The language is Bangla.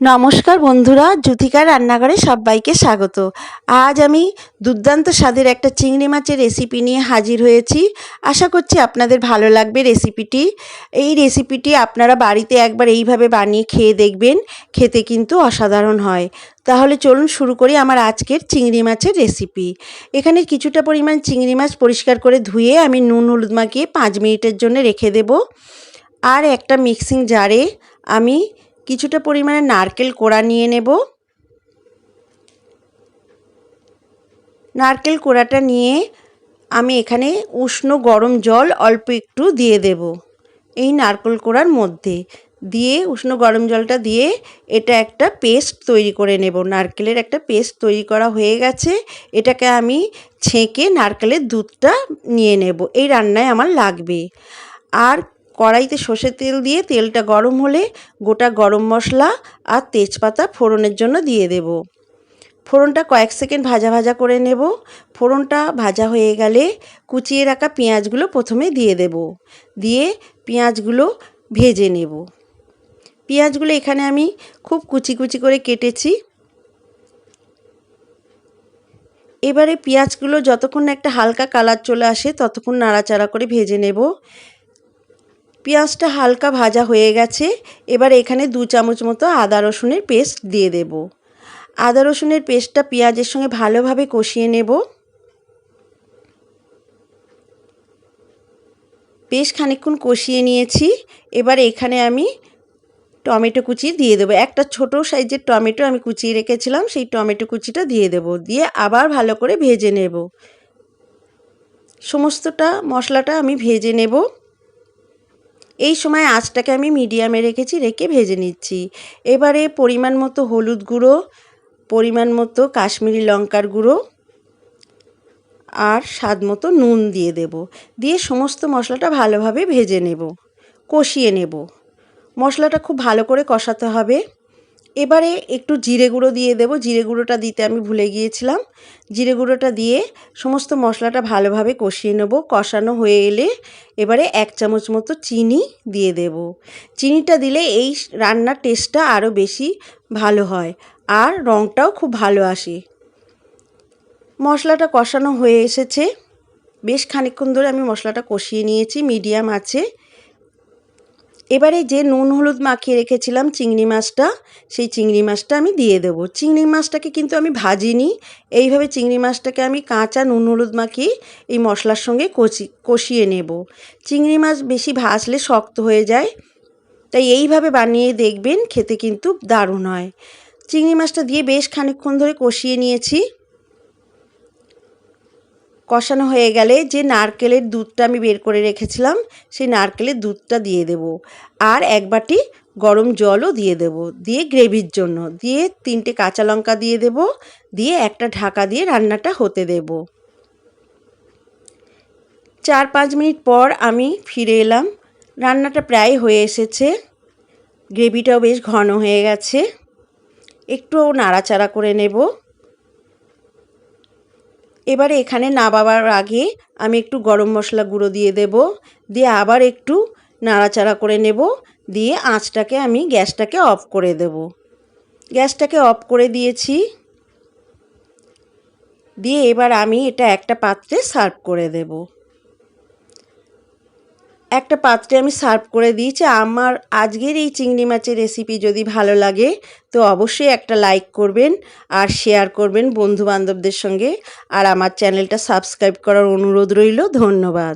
নমস্কার বন্ধুরা জ্যোতিকার রান্নাঘরে সবাইকে স্বাগত। আজ আমি দুর্দান্ত স্বাদের একটা চিংড়ি মাছের রেসিপি নিয়ে হাজির হয়েছি। আশা করছি আপনাদের ভালো লাগবে রেসিপিটি এই রেসিপিটি আপনারা বাড়িতে একবার এইভাবে বানিয়ে খেয়ে দেখবেন, খেতে কিন্তু অসাধারণ হয়। তাহলে চলুন শুরু করি আমার আজকের চিংড়ি মাছের রেসিপি এখানে কিছুটা পরিমাণ চিংড়ি মাছ পরিষ্কার করে ধুয়ে আমি নুন হলুদ মাখিয়ে পাঁচ মিনিটের জন্য রেখে দেব। আর একটা মিক্সিং জারে আমি কিছুটা পরিমাণে নারকেল কোড়া নিয়ে নেব। নারকেল কোড়াটা নিয়ে আমি এখানে উষ্ণ গরম জল অল্প একটু দিয়ে দেব। এই নারকেল কোড়ার মধ্যে দিয়ে, উষ্ণ গরম জলটা দিয়ে এটা একটা পেস্ট তৈরি করে নেব। নারকেলের একটা পেস্ট তৈরি করা হয়ে গেছে। এটাকে আমি ছেঁকে নারকেলের দুধটা নিয়ে নেব। এই রান্নায় আমার লাগবে। আর কড়াইতে সর্ষের তেল দিয়ে তেলটা গরম হলে গোটা গরম মশলা আর তেজপাতা ফোড়নের জন্য দিয়ে দেব। ফোড়নটা কয়েক সেকেন্ড ভাজা ভাজা করে নেব। ফোড়নটা ভাজা হয়ে গেলে কুচিয়ে রাখা পেঁয়াজগুলো প্রথমে দিয়ে দেব। দিয়ে পেঁয়াজগুলো ভেজে নেব। পেঁয়াজগুলো এখানে আমি খুব কুচি কুচি করে কেটেছি। এবারে পেঁয়াজগুলো যতক্ষণ একটা হালকা কালার চলে আসে ততক্ষণ নাড়াচাড়া করে ভেজে নেব। পেঁয়াজটা হালকা ভাজা হয়ে গেছে, এবার এখানে দু চামচ মতো আদা রসুনের পেস্ট দিয়ে দেব। আদা রসুনের পেস্টটা পেঁয়াজের সঙ্গে ভালোভাবে কষিয়ে নেব। বেশ খানিক্ষণ কষিয়ে নিয়েছি, এবার এখানে আমি টমেটো কুচি দিয়ে দেবো। একটা ছোট সাইজের টমেটো আমি কুচিয়ে রেখেছিলাম, সেই টমেটো কুচিটা দিয়ে দেব। দিয়ে আবার ভালো করে ভেজে নেব। সমস্তটা মশলাটা আমি ভেজে নেব। এই সময় আঁচটাকে আমি মিডিয়ামে রেখেছি, রেখে ভেজে নিচ্ছি। এবারে পরিমাণ মতো হলুদ গুঁড়ো, পরিমাণ মতো কাশ্মীরি লঙ্কার গুঁড়ো আর স্বাদ মতো নুন দিয়ে দেব। দিয়ে সমস্ত মশলাটা ভালোভাবে ভেজে নেব, কষিয়ে নেব। মশলাটা খুব ভালো করে কষাতে হবে। এবারে একটু জিরে গুঁড়ো দিয়ে দেব। জিরে গুঁড়োটা দিতে আমি ভুলে গিয়েছিলাম। জিরে গুঁড়োটা দিয়ে সমস্ত মশলাটা ভালোভাবে কষিয়ে নেব। কষানো হয়ে এলে এবারে এক চামচ মতো চিনি দিয়ে দেব। চিনিটা দিলে এই রান্নার টেস্টটা আরও বেশি ভালো হয় আর রঙটাও খুব ভালো আসে। মশলাটা কষানো হয়ে এসেছে। বেশ খানিক্ষণ ধরে আমি মশলাটা কষিয়ে নিয়েছি। মিডিয়াম আছে। এবারে যে নুন হলুদ মাখিয়ে রেখেছিলাম চিংড়ি মাছটা, সেই চিংড়ি মাছটা আমি দিয়ে দেবো। চিংড়ি মাছটাকে কিন্তু আমি ভাজিনি। এইভাবে চিংড়ি মাছটাকে আমি কাঁচা নুন হলুদ মাখিয়ে এই মশলার সঙ্গে কষি কষিয়ে নেব। চিংড়ি মাছ বেশি ভাজলে শক্ত হয়ে যায়, তাই এইভাবে বানিয়ে দেখবেন খেতে কিন্তু দারুণ হয়। চিংড়ি মাছটা দিয়ে বেশ খানিক্ষণ ধরে কষিয়ে নিয়েছি। কষানো হয়ে গেলে যে নারকেলের দুধটা আমি বের করে রেখেছিলাম, সেই নারকেলের দুধটা দিয়ে দেব। আর এক বাটি গরম জলও দিয়ে দেব, দিয়ে গ্রেভির জন্য। দিয়ে তিনটে কাঁচা লঙ্কা দিয়ে দেব, দিয়ে একটা ঢাকা দিয়ে রান্নাটা হতে দেব। চার পাঁচ মিনিট পর আমি ফিরে এলাম। রান্নাটা প্রায় হয়ে এসেছে। গ্রেভিটাও বেশ ঘন হয়ে গেছে। একটু নাড়াচাড়া করে নেব। এবারে এখানে না বাবার আগে আমি একটু গরম মশলা গুঁড়ো দিয়ে দেব, দিয়ে আবার একটু নাড়াচাড়া করে নেব, দিয়ে আঁচটাকে আমি গ্যাসটাকে অফ করে দেব। গ্যাসটাকে অফ করে দিয়েছি, দিয়ে এবার আমি এটা একটা পাত্রে সার্ভ করে দেবো। একটা পাত্রে আমি সার্ভ করে দিয়েছি আমার আজকের এই চিংড়ি মাছের রেসিপি যদি ভালো লাগে, তো অবশ্যই একটা লাইক করবেন আর শেয়ার করবেন বন্ধু বান্ধবদের সঙ্গে। আর আমার চ্যানেলটা সাবস্ক্রাইব করার অনুরোধ রইল। ধন্যবাদ।